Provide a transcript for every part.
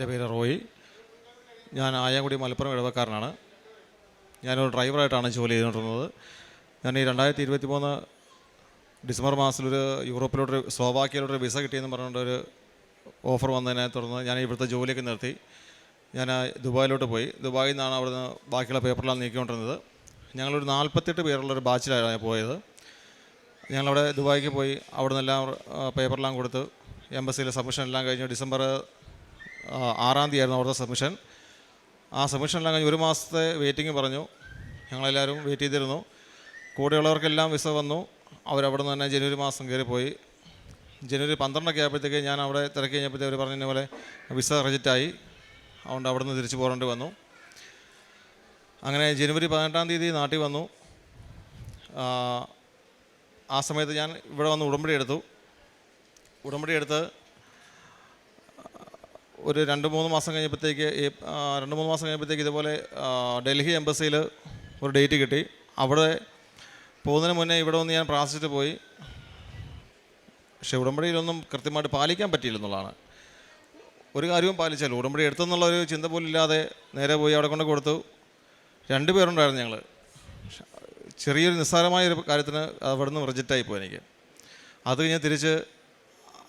എന്റെ പേര് റോയി. ഞാൻ ആയാങ്കുടി മലപ്പുറം ഇടവക്കാരനാണ്. ഞാനൊരു ഡ്രൈവറായിട്ടാണ് ജോലി ചെയ്തുകൊണ്ടിരുന്നത്. ഞാൻ ഈ രണ്ടായിരത്തി ഇരുപത്തി മൂന്ന് ഡിസംബർ മാസത്തിലൊരു യൂറോപ്പിലോട്ടൊരു സ്ലോവാക്കിയയിലോട്ടൊരു വിസ കിട്ടിയെന്ന് പറഞ്ഞുകൊണ്ടൊരു ഓഫർ വന്നതിനെ തുടർന്ന് ഞാൻ ഇവിടുത്തെ ജോലിയൊക്കെ നിർത്തി. ഞാൻ ദുബായിലോട്ട് പോയി. ദുബായിൽ നിന്നാണ് അവിടുന്ന് ബാക്കിയുള്ള പേപ്പറിലാണ് നീക്കിക്കൊണ്ടിരുന്നത്. ഞങ്ങളൊരു നാൽപ്പത്തെട്ട് പേരുള്ളൊരു ബാച്ചിലായിരുന്നു പോയത്. ഞങ്ങളവിടെ ദുബായിക്ക് പോയി അവിടെ നിന്നെല്ലാം പേപ്പറെല്ലാം കൊടുത്ത് എംബസിയിലെ സബ്മിഷൻ എല്ലാം കഴിഞ്ഞ് ഡിസംബർ ആറാം തീയതി ആയിരുന്നു അവിടുത്തെ സബ്മിഷൻ. ആ സബ്മിഷനെല്ലാം കഴിഞ്ഞ് ഒരു മാസത്തെ വെയിറ്റിംഗ് പറഞ്ഞു. ഞങ്ങളെല്ലാവരും വെയിറ്റ് ചെയ്തിരുന്നു. കൂടെയുള്ളവർക്കെല്ലാം വിസ വന്നു. അവരവിടെ നിന്ന് തന്നെ ജനുവരി മാസം കയറിപ്പോയി. പോയി ജനുവരി പന്ത്രണ്ടൊക്കെ ആയപ്പോഴത്തേക്ക് ഞാൻ അവിടെ തിരക്കി കഴിഞ്ഞപ്പോഴത്തേക്ക് അവർ പറഞ്ഞ പോലെ വിസ റിജക്റ്റായി. അതുകൊണ്ട് അവിടെ നിന്ന് തിരിച്ചു പോരേണ്ടി വന്നു. അങ്ങനെ ജനുവരി പതിനെട്ടാം തീയതി നാട്ടിൽ വന്നു. ആ സമയത്ത് ഞാൻ ഇവിടെ വന്ന് ഉടമ്പടി എടുത്തു. ഉടമ്പടി എടുത്ത് ഒരു രണ്ട് മൂന്ന് മാസം കഴിഞ്ഞപ്പോഴത്തേക്ക് ഈ രണ്ട് മൂന്ന് മാസം കഴിഞ്ഞപ്പോഴത്തേക്ക് ഇതുപോലെ ഡൽഹി എംബസിയിൽ ഒരു ഡേറ്റ് കിട്ടി. അവിടെ പോകുന്നതിന് മുന്നേ ഇവിടെ വന്ന് ഞാൻ പ്രാർത്ഥിച്ചിട്ട് പോയി. പക്ഷേ ഉടമ്പടിയിലൊന്നും കൃത്യമായിട്ട് പാലിക്കാൻ പറ്റിയില്ല എന്നുള്ളതാണ്. ഒരു കാര്യവും പാലിച്ചാലും ഉടമ്പടി എടുത്തെന്നുള്ള ഒരു ചിന്ത പോലും ഇല്ലാതെ നേരെ പോയി അവിടെ കൊണ്ട് കൊടുത്തു. രണ്ട് പേരുണ്ടായിരുന്നു ഞങ്ങൾ ചെറിയൊരു നിസ്സാരമായ ഒരു കാര്യത്തിന് അവിടെ നിന്ന് റിജക്റ്റായി പോയി എനിക്ക്. അത് കഴിഞ്ഞ് തിരിച്ച്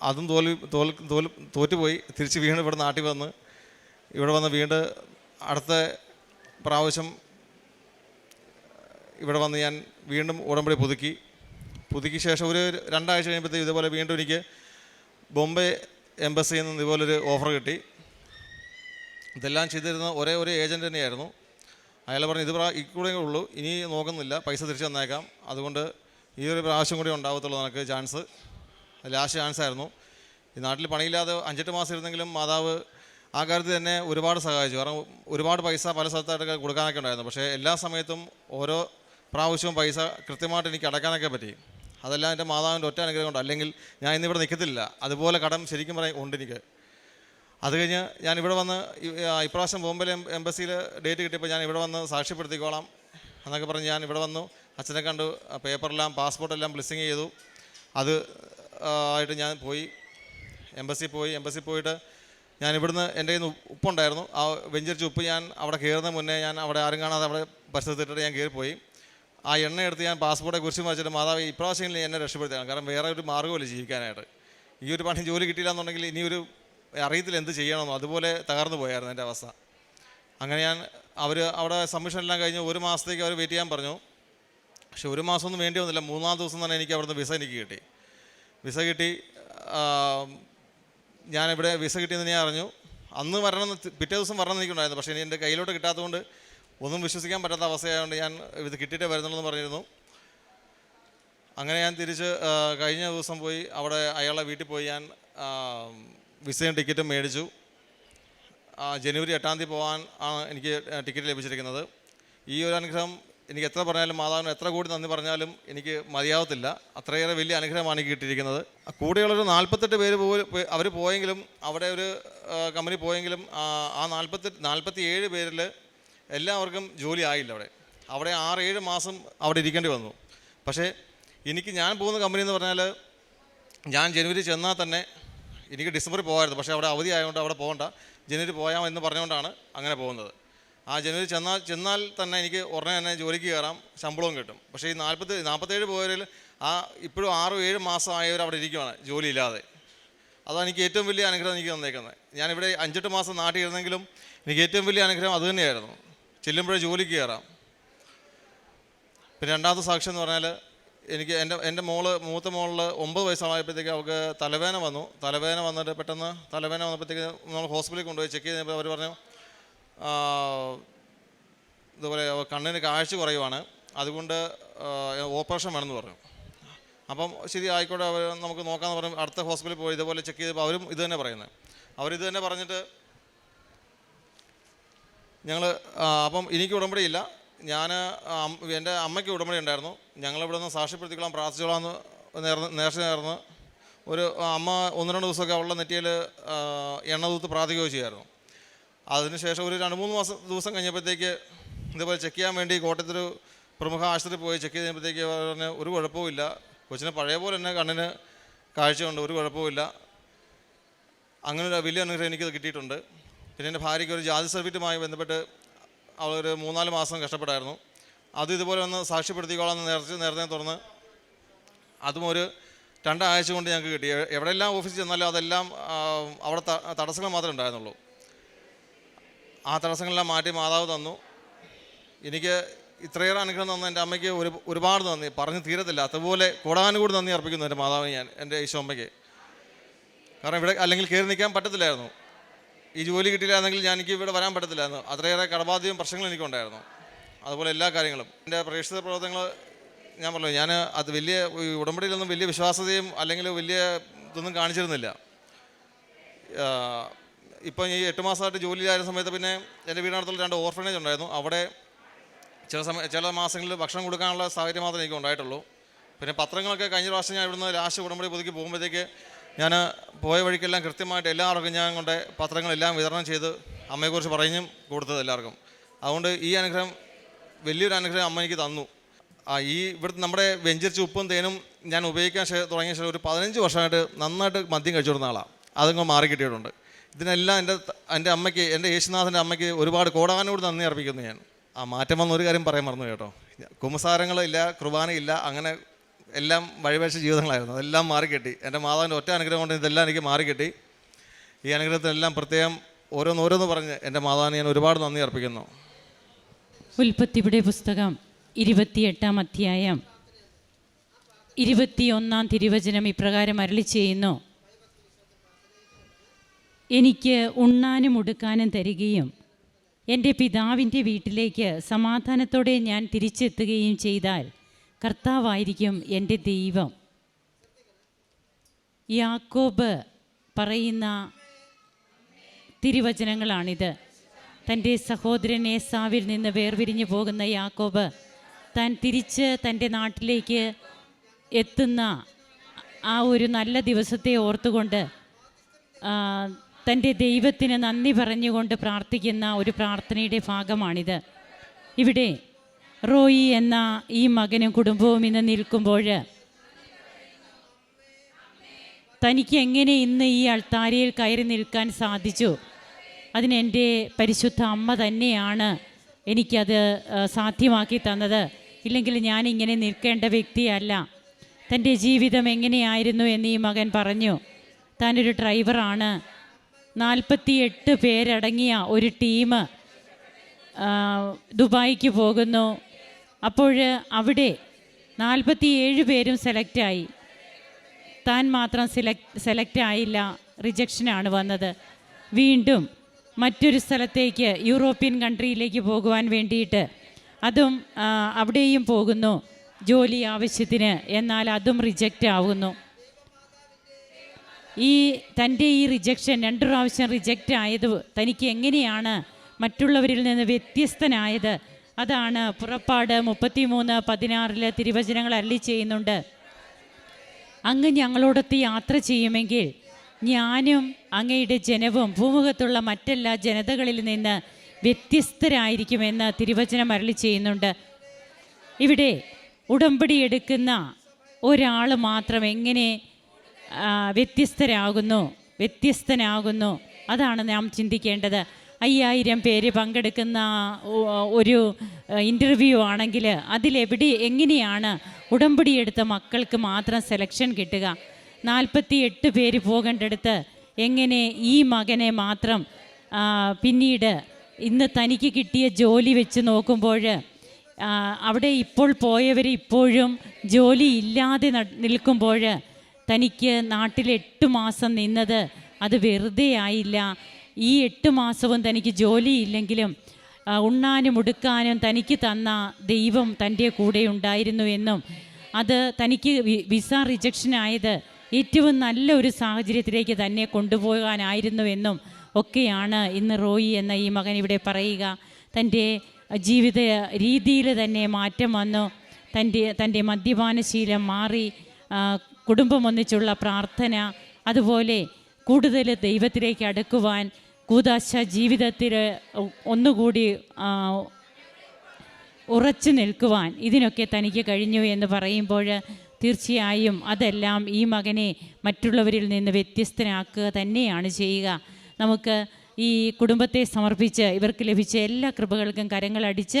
അതും തോൽവി തോൽ തോൽ തോറ്റുപോയി. തിരിച്ച് വീണ്ടും ഇവിടെ നാട്ടിൽ വന്ന് ഇവിടെ വന്ന് വീണ്ടും അടുത്ത പ്രാവശ്യം ഇവിടെ വന്ന് ഞാൻ വീണ്ടും ഉടമ്പടി പുതുക്കി. പുതുക്കിയ ശേഷം ഒരു രണ്ടാഴ്ച കഴിയുമ്പോഴത്തേക്ക് ഇതുപോലെ വീണ്ടും എനിക്ക് ബോംബെ എംബസിയിൽ നിന്ന് ഇതുപോലൊരു ഓഫർ കിട്ടി. ഇതെല്ലാം ചെയ്തിരുന്ന ഒരേ ഒരു ഏജന്റ് തന്നെയായിരുന്നു. അയാൾ പറഞ്ഞു ഇത് പ്രാ- ഇക്കൂടെ ഉള്ളൂ. ഇനി നോക്കുന്നില്ല. പൈസ തിരിച്ചു തന്നേക്കാം. അതുകൊണ്ട് ഈ ഒരു പ്രാവശ്യം കൂടി ഉണ്ടാവത്തുള്ളൂ നിനക്ക് ചാൻസ്. ലാസ്റ്റ് ചാൻസ് ആയിരുന്നു ഈ നാട്ടിൽ പണിയില്ലാതെ അഞ്ചെട്ട് മാസം ഇരുന്നെങ്കിലും മാതാവ് ആ കാര്യത്തിൽ തന്നെ ഒരുപാട് സഹായിച്ചു. കാരണം ഒരുപാട് പൈസ പല സ്ഥലത്തായിട്ടൊക്കെ കൊടുക്കാനൊക്കെ ഉണ്ടായിരുന്നു. പക്ഷേ എല്ലാ സമയത്തും ഓരോ പ്രാവശ്യവും പൈസ കൃത്യമായിട്ട് എനിക്ക് അടക്കാനൊക്കെ പറ്റി. അതെല്ലാം എന്റെ മാതാവിന്റെ ഒറ്റ അനുഗ്രഹം കൊണ്ട്. അല്ലെങ്കിൽ ഞാൻ ഇന്നിവിടെ നിൽക്കത്തില്ല. അതുപോലെ കടം ശരിക്കും പറയും ഉണ്ട് എനിക്ക്. അത് കഴിഞ്ഞ് ഞാൻ ഇവിടെ വന്ന് ഇപ്രാവശ്യം എം- എംബസിയിൽ ഡേറ്റ് കിട്ടിയപ്പോൾ ഞാൻ ഇവിടെ വന്ന് സാക്ഷ്യപ്പെടുത്തിക്കോളാം എന്നൊക്കെ പറഞ്ഞ് ഞാൻ ഇവിടെ വന്നു. അച്ഛനെ കണ്ടു. പേപ്പറെല്ലാം പാസ്പോർട്ടെല്ലാം ബ്ലിസ്സിങ് ചെയ്തു. അത് ആയിട്ട് ഞാൻ പോയി. എംബസി പോയി. എംബസി പോയിട്ട് ഞാൻ ഇവിടുന്ന് എന്റെ കയ്യിൽ നിന്ന് ഉപ്പുണ്ടായിരുന്നു. ആ വെഞ്ചരിച്ച ഉപ്പ് ഞാൻ അവിടെ കയറുന്ന മുന്നേ ഞാൻ അവിടെ ആരും കാണാതെ അവിടെ പരിസരത്തിട്ടിട്ട് ഞാൻ കയറിപ്പോയി. ആ എണ്ണ എടുത്ത് ഞാൻ പാസ്പോർട്ടെ കുറിച്ച് മറിച്ചിട്ട് മാതാവ് ഇപ്രാവശ്യം എന്നെ രക്ഷപ്പെടുത്തിയാണ്. കാരണം വേറെ ഒരു മാർഗമില്ല ജീവിക്കാനായിട്ട്. ഈ ഒരു പണി ജോലി കിട്ടിയില്ല എന്നുണ്ടെങ്കിൽ ഇനി ഒരു അറിയത്തില്ല എന്ത് ചെയ്യണമെന്നോ. അതുപോലെ തകർന്നു പോയായിരുന്നു എന്റെ അവസ്ഥ. അങ്ങനെ ഞാൻ അവർ അവിടെ സബ്മിഷൻ എല്ലാം കഴിഞ്ഞ് ഒരു മാസത്തേക്ക് അവർ വെയിറ്റ് ചെയ്യാൻ പറഞ്ഞു. പക്ഷെ ഒരു മാസമൊന്നും വേണ്ടി വന്നില്ല. മൂന്നാം ദിവസം തന്നെ എനിക്ക് അവിടുന്ന് വിസ എനിക്ക് കിട്ടി. വിസ കിട്ടി ഞാനിവിടെ വിസ കിട്ടിയെന്ന് ഞാൻ അറിഞ്ഞു. അന്ന് വരണം പിറ്റേ ദിവസം വരണം എനിക്കുണ്ടായിരുന്നു. പക്ഷേ എന്റെ കയ്യിലോട്ട് കിട്ടാത്തതുകൊണ്ട് ഒന്നും വിശ്വസിക്കാൻ പറ്റാത്ത അവസ്ഥയായതുകൊണ്ട് ഞാൻ ഇത് കിട്ടിയിട്ടേ വരുന്നുള്ളൂ പറഞ്ഞിരുന്നു. അങ്ങനെ ഞാൻ തിരിച്ച് കഴിഞ്ഞ ദിവസം പോയി അവിടെ അയാളെ വീട്ടിൽ പോയി ഞാൻ വിസയും ടിക്കറ്റും മേടിച്ചു. ജനുവരി എട്ടാം തീയതി പോകാൻ ആണ് എനിക്ക് ടിക്കറ്റ് ലഭിച്ചിരിക്കുന്നത്. ഈ ഒരു അനുഗ്രഹം എനിക്ക് എത്ര പറഞ്ഞാലും മാതാവിന് എത്ര കൂടി നന്ദി പറഞ്ഞാലും എനിക്ക് മതിയാവത്തില്ല. അത്രയേറെ വലിയ അനുഗ്രഹമാണ് എനിക്ക് കിട്ടിയിരിക്കുന്നത്. കൂടെയുള്ളൊരു നാൽപ്പത്തെട്ട് പേര് പോലും അവർ പോയെങ്കിലും അവിടെ ഒരു കമ്പനി പോയെങ്കിലും ആ, നാൽപ്പത്തെട്ട് നാൽപ്പത്തി ഏഴ് പേരിൽ എല്ലാവർക്കും ജോലി ആയില്ല അവിടെ. അവിടെ ആറ് ഏഴ് മാസം അവിടെ ഇരിക്കേണ്ടി വന്നു. പക്ഷേ എനിക്ക് ഞാൻ പോകുന്ന കമ്പനി എന്ന് പറഞ്ഞാൽ ഞാൻ ജനുവരി ചെന്നാൽ തന്നെ എനിക്ക് ഡിസംബറിൽ പോകാമായിരുന്നു. പക്ഷേ അവിടെ അവധി ആയതുകൊണ്ട് അവിടെ പോകണ്ട. ജനുവരി പോയാമെന്ന് പറഞ്ഞുകൊണ്ടാണ് അങ്ങനെ പോകുന്നത്. ആ ജനുവരി ചെന്നാൽ ചെന്നാൽ തന്നെ എനിക്ക് ഉടനെ തന്നെ ജോലിക്ക് കയറാം ശമ്പളവും കിട്ടും. പക്ഷേ ഈ നാൽപ്പത്തി നാൽപ്പത്തേഴ് പോയവരിൽ ആ ഇപ്പോഴും ആറും ഏഴ് മാസമായവർ അവിടെ ഇരിക്കുവാണ് ജോലിയില്ലാതെ. അതാണ് എനിക്ക് ഏറ്റവും വലിയ അനുഗ്രഹം എനിക്ക് തന്നേക്കുന്നത്. ഞാനിവിടെ അഞ്ചെട്ട് മാസം നാട്ടിൽ ഇരുന്നെങ്കിലും എനിക്ക് ഏറ്റവും വലിയ അനുഗ്രഹം അതുതന്നെയായിരുന്നു ചെല്ലുമ്പോഴേ ജോലിക്ക് കയറാം. പിന്നെ രണ്ടാമത്തെ സാക്ഷ്യം എന്ന് പറഞ്ഞാൽ എനിക്ക് എന്റെ എന്റെ മോൾ മൂത്ത മോളിൽ ഒമ്പത് വയസ്സായപ്പോഴത്തേക്ക് അവൾക്ക് തലവേദന വന്നു. തലവേദന വന്നിട്ട് പെട്ടെന്ന് തലവേദന വന്നപ്പോഴത്തേക്ക് നമ്മൾ ഹോസ്പിറ്റലിൽ കൊണ്ടുപോയി ചെക്ക് ചെയ്തപ്പോൾ അവർ പറഞ്ഞു ഇതുപോലെ കണ്ണിന് കാഴ്ച കുറയുവാണ്. അതുകൊണ്ട് ഓപ്പറേഷൻ വേണമെന്ന് പറഞ്ഞു. അപ്പം ശരി ആയിക്കോട്ടെ അവർ നമുക്ക് നോക്കാമെന്ന് പറഞ്ഞു അടുത്ത ഹോസ്പിറ്റലിൽ പോയി ഇതുപോലെ ചെക്ക് ചെയ്തപ്പോൾ അവരും ഇത് തന്നെ പറയുന്നത്. അവരിത് തന്നെ പറഞ്ഞിട്ട് ഞങ്ങൾ അപ്പം എനിക്ക് ഉടമ്പടിയില്ല. ഞാൻ എന്റെ അമ്മയ്ക്ക് ഉടമ്പടി ഉണ്ടായിരുന്നു. ഞങ്ങളിവിടെ നിന്ന് സാക്ഷ്യപ്പെടുത്തിക്കോളാം പ്രാർത്ഥിച്ചോളാം എന്ന് നേർന്ന് നേർച്ച നേർന്ന് ഒരു അമ്മ ഒന്ന് രണ്ട് ദിവസമൊക്കെ അവളുടെ നെറ്റിയിൽ എണ്ണ തൂത്ത് പ്രാർത്ഥിക്കുകയോ ചെയ്യായിരുന്നു. അതിനുശേഷം ഒരു രണ്ട് മൂന്ന് മാസം ദിവസം കഴിഞ്ഞപ്പോഴത്തേക്ക് ഇതേപോലെ ചെക്ക് ചെയ്യാൻ വേണ്ടി കോട്ടയത്തൊരു പ്രമുഖ ആശുപത്രി പോയി ചെക്ക് ചെയ്യുമ്പോഴത്തേക്ക് പറഞ്ഞ് ഒരു കുഴപ്പവുമില്ല കൊച്ചിന് പഴയ പോലെ തന്നെ കണ്ണിന് കാഴ്ചയുണ്ട് ഒരു കുഴപ്പവുമില്ല അങ്ങനെ ഒരു വലിയ അനുഗ്രഹം എനിക്കത് കിട്ടിയിട്ടുണ്ട്. പിന്നെ എന്റെ ഭാര്യയ്ക്ക് ഒരു ജാതി സർട്ടിഫിക്കറ്റുമായി ബന്ധപ്പെട്ട് അവളൊരു മൂന്നാൽ മാസം കഷ്ടപ്പെട്ടായിരുന്നു. അത് ഇതുപോലെ ഒന്ന് സാക്ഷ്യപ്പെടുത്തിക്കോളാം എന്ന് നേരത്തെ നേരത്തെ തുറന്ന് അതും ഒരു രണ്ടാഴ്ച കൊണ്ട് ഞങ്ങൾക്ക് കിട്ടി. എവിടെയെല്ലാം ഓഫീസിൽ ചെന്നാലും അതെല്ലാം അവിടെ തടസ്സങ്ങൾ മാത്രമേ ഉണ്ടായിരുന്നുള്ളൂ. ആ തടസ്സങ്ങളെല്ലാം മാറ്റി മാതാവ് തന്നു. എനിക്ക് ഇത്രയേറെ അനുഗ്രഹം തന്ന എന്റെ അമ്മയ്ക്ക് ഒരു ഒരുപാട് നന്ദി. പറഞ്ഞു തീരത്തില്ല. അതുപോലെ കൂടാനുകൂടി നന്ദി അർപ്പിക്കുന്നു എന്റെ മാതാവിന് ഞാൻ എന്റെ ഈശോമ്മയ്ക്ക് കാരണം ഇവിടെ അല്ലെങ്കിൽ കയറി നിൽക്കാൻ പറ്റത്തില്ലായിരുന്നു. ഈ ജോലി കിട്ടിയില്ലായിരുന്നെങ്കിൽ ഞാൻ എനിക്ക് ഇവിടെ വരാൻ പറ്റത്തില്ലായിരുന്നു. അത്രയേറെ കടബാധ്യവും പ്രശ്നങ്ങളും എനിക്കുണ്ടായിരുന്നു. അതുപോലെ എല്ലാ കാര്യങ്ങളും. എന്റെ പ്രേക്ഷിത പ്രവർത്തനങ്ങൾ ഞാൻ പറഞ്ഞു ഞാൻ അത് വലിയ ഉടമ്പടിയിലൊന്നും വലിയ വിശ്വാസതയും അല്ലെങ്കിൽ വലിയ ഇതൊന്നും കാണിച്ചിരുന്നില്ല. ഇപ്പം ഈ എട്ട് മാസമായിട്ട് ജോലിയിലായിരുന്ന സമയത്ത് പിന്നെ എന്റെ വീടിനടുത്തുള്ള രണ്ട് ഓർഫനേജ് ഉണ്ടായിരുന്നു. അവിടെ ചില സമയ ചില മാസങ്ങളിൽ ഭക്ഷണം കൊടുക്കാനുള്ള സാഹചര്യം മാത്രമേ എനിക്ക് ഉണ്ടായിട്ടുള്ളൂ. പിന്നെ പത്രങ്ങളൊക്കെ കഴിഞ്ഞ പ്രാവശ്യം ഞാൻ ഇവിടുന്ന് ലാസ്റ്റ് ഉടമ്പടി പുതുക്കി പോകുമ്പോഴത്തേക്ക് ഞാൻ പോയ വഴിക്കെല്ലാം കൃത്യമായിട്ട് എല്ലാവർക്കും ഞാൻ കൊണ്ട് പത്രങ്ങളെല്ലാം വിതരണം ചെയ്ത് അമ്മയെക്കുറിച്ച് പറഞ്ഞും കൊടുത്തത് എല്ലാവർക്കും. അതുകൊണ്ട് ഈ അനുഗ്രഹം വലിയൊരു അനുഗ്രഹം അമ്മ എനിക്ക് തന്നു. ആ ഈ ഇവിടുത്തെ നമ്മുടെ വെഞ്ചരിച്ച ഉപ്പും തേനും ഞാൻ ഉപയോഗിക്കാൻ തുടങ്ങിയ ശേഷം ഒരു പതിനഞ്ച് വർഷമായിട്ട് നന്നായിട്ട് മദ്യം കഴിച്ചു കൊടുക്കുന്ന ആളാണ് അതങ്ങ് മാറി കിട്ടിയിട്ടുണ്ട് ഇതിനെല്ലാം എന്റെ എന്റെ അമ്മയ്ക്ക് എന്റെ യേശുനാഥന്റെ അമ്മയ്ക്ക് ഒരുപാട് കോടാനോട് നന്ദി അർപ്പിക്കുന്നു ഞാൻ. ആ മാറ്റം വന്ന ഒരു കാര്യം പറയാൻ മറന്നു കേട്ടോ. കുമ്പസാരങ്ങളില്ല കുർബാനയില്ല അങ്ങനെ എല്ലാം വഴിവേഷ ജീവിതങ്ങളായിരുന്നു. അതെല്ലാം മാറിക്കെട്ടി. എന്റെ മാതാവിന്റെ ഒറ്റ അനുഗ്രഹം കൊണ്ട് ഇതെല്ലാം എനിക്ക് മാറിക്കെട്ടി. ഈ അനുഗ്രഹത്തിനെല്ലാം പ്രത്യേകം ഓരോന്നോരോന്ന് പറഞ്ഞ് എന്റെ മാതാവിന് ഞാൻ ഒരുപാട് നന്ദി അർപ്പിക്കുന്നു. ഉൽപ്പത്തിയുടെ പുസ്തകം ഇരുപത്തിയെട്ടാം അധ്യായം ഇരുപത്തിയൊന്നാം തിരുവചനം ഇപ്രകാരം അരളി ചെയ്യുന്നു. എനിക്ക് ഉണ്ണാനും ഉടുക്കാനും തരികയും എന്റെ പിതാവിന്റെ വീട്ടിലേക്ക് സമാധാനത്തോടെ ഞാൻ തിരിച്ചെത്തുകയും ചെയ്താൽ കർത്താവായിരിക്കും എന്റെ ദൈവം. യാക്കോബ് പറയുന്ന തിരുവചനങ്ങളാണിത്. തന്റെ സഹോദരൻ ഏസാവിൽ നിന്ന് വേർപിരിഞ്ഞു പോകുന്ന യാക്കോബ് താൻ തിരിച്ച് തന്റെ നാട്ടിലേക്ക് എത്തുന്ന ആ ഒരു നല്ല ദിവസത്തെ ഓർത്തുകൊണ്ട് തന്റെ ദൈവത്തിന് നന്ദി പറഞ്ഞുകൊണ്ട് പ്രാർത്ഥിക്കുന്ന ഒരു പ്രാർത്ഥനയുടെ ഭാഗമാണിത്. ഇവിടെ റോയി എന്ന ഈ മകനും കുടുംബവും ഇന്ന് നിൽക്കുമ്പോൾ തനിക്ക് എങ്ങനെ ഇന്ന് ഈ അൾത്താരയിൽ കയറി നിൽക്കാൻ സാധിച്ചു? അതിന് എന്റെ പരിശുദ്ധ അമ്മ തന്നെയാണ് എനിക്കത് സാധ്യമാക്കി തന്നത്. ഇല്ലെങ്കിൽ ഇങ്ങനെ നിൽക്കേണ്ട വ്യക്തിയല്ല. തന്റെ ജീവിതം എങ്ങനെയായിരുന്നു എന്ന് ഈ മകൻ പറഞ്ഞു. താനൊരു ഡ്രൈവറാണ്. നാൽപ്പത്തി എട്ട് പേരടങ്ങിയ ഒരു ടീം ദുബായിക്ക് പോകുന്നു. അപ്പോൾ അവിടെ നാൽപ്പത്തിയേഴ് പേരും സെലക്റ്റായി. താൻ മാത്രം സെലക്ട് സെലക്റ്റ് ആയില്ല റിജക്ഷനാണ് വന്നത്. വീണ്ടും മറ്റൊരു സ്ഥലത്തേക്ക് യൂറോപ്യൻ കൺട്രിയിലേക്ക് പോകുവാൻ വേണ്ടിയിട്ട് അതും അവിടെയും പോകുന്നു. ജോലി ആവശ്യത്തിന് എന്നാൽ അതും റിജക്റ്റ് ആവുന്നു ഈ തന്റെ ഈ റിജക്ഷൻ രണ്ടു പ്രാവശ്യം റിജക്റ്റ് ആയത് തനിക്ക് എങ്ങനെയാണ് മറ്റുള്ളവരിൽ നിന്ന് വ്യത്യസ്തനായത്? അതാണ് പുറപ്പാട് മുപ്പത്തിമൂന്ന് പതിനാറിൽ തിരുവചനങ്ങൾ അരളി ചെയ്യുന്നുണ്ട്. അങ്ങ് ഞങ്ങളോടൊത്ത് യാത്ര ചെയ്യുമെങ്കിൽ ഞാനും അങ്ങയുടെ ജനവും ഭൂമുഖത്തുള്ള മറ്റെല്ലാ ജനതകളിൽ നിന്ന് വ്യത്യസ്തരായിരിക്കുമെന്ന് തിരുവചനം അരളി ചെയ്യുന്നുണ്ട്. ഇവിടെ ഉടമ്പടി എടുക്കുന്ന ഒരാൾ മാത്രം എങ്ങനെ വ്യത്യസ്തരാകുന്നു വ്യത്യസ്തനാകുന്നു. അതാണ് നാം ചിന്തിക്കേണ്ടത്. അയ്യായിരം പേര് പങ്കെടുക്കുന്ന ഒരു ഇന്റർവ്യൂ ആണെങ്കിൽ അതിലെവിടെ എങ്ങനെയാണ് ഉടമ്പടി എടുത്ത മക്കൾക്ക് മാത്രം സെലക്ഷൻ കിട്ടുക? നാൽപ്പത്തി എട്ട് പേര് പോകേണ്ടടുത്ത് എങ്ങനെ ഈ മകനെ മാത്രം പിന്നീട് ഇന്ന് തനിക്ക് കിട്ടിയ ജോലി വെച്ച് നോക്കുമ്പോൾ അവിടെ ഇപ്പോൾ പോയവർ ഇപ്പോഴും ജോലി ഇല്ലാതെ നിൽക്കുമ്പോൾ തനിക്ക് നാട്ടിൽ എട്ട് മാസം നിന്നത് അത് വെറുതെ ആയില്ല. ഈ എട്ട് മാസവും തനിക്ക് ജോലിയില്ലെങ്കിലും ഉണ്ണാനും ഉടുക്കാനും തനിക്ക് തന്ന ദൈവം തന്റെ കൂടെ ഉണ്ടായിരുന്നു എന്നും അത് തനിക്ക് വിസ റിജക്ഷൻ ആയത് ഏറ്റവും നല്ല ഒരു സാഹചര്യത്തിലേക്ക് തന്നെ കൊണ്ടുപോകാനായിരുന്നു എന്നും ഒക്കെയാണ് ഇന്ന് റോയി എന്ന ഈ മകൻ ഇവിടെ പറയുക. തന്റെ ജീവിത രീതിയിൽ തന്നെ മാറ്റം വന്നു. തന്റെ തന്റെ മദ്യപാനശീലം മാറി കുടുംബം ഒന്നിച്ചുള്ള പ്രാർത്ഥന അതുപോലെ കൂടുതൽ ദൈവത്തിലേക്ക് അടുക്കുവാൻ കൂതാശ ജീവിതത്തിൽ ഒന്നുകൂടി ഉറച്ചു നിൽക്കുവാൻ ഇതിനൊക്കെ തനിക്ക് കഴിഞ്ഞു എന്ന് പറയുമ്പോൾ തീർച്ചയായും അതെല്ലാം ഈ മകനെ മറ്റുള്ളവരിൽ നിന്ന് വ്യത്യസ്തനാക്കുക തന്നെയാണ് ചെയ്യുക. നമുക്ക് ഈ കുടുംബത്തെ സമർപ്പിച്ച് ഇവർക്ക് ലഭിച്ച എല്ലാ കൃപകൾക്കും കരങ്ങളടിച്ച്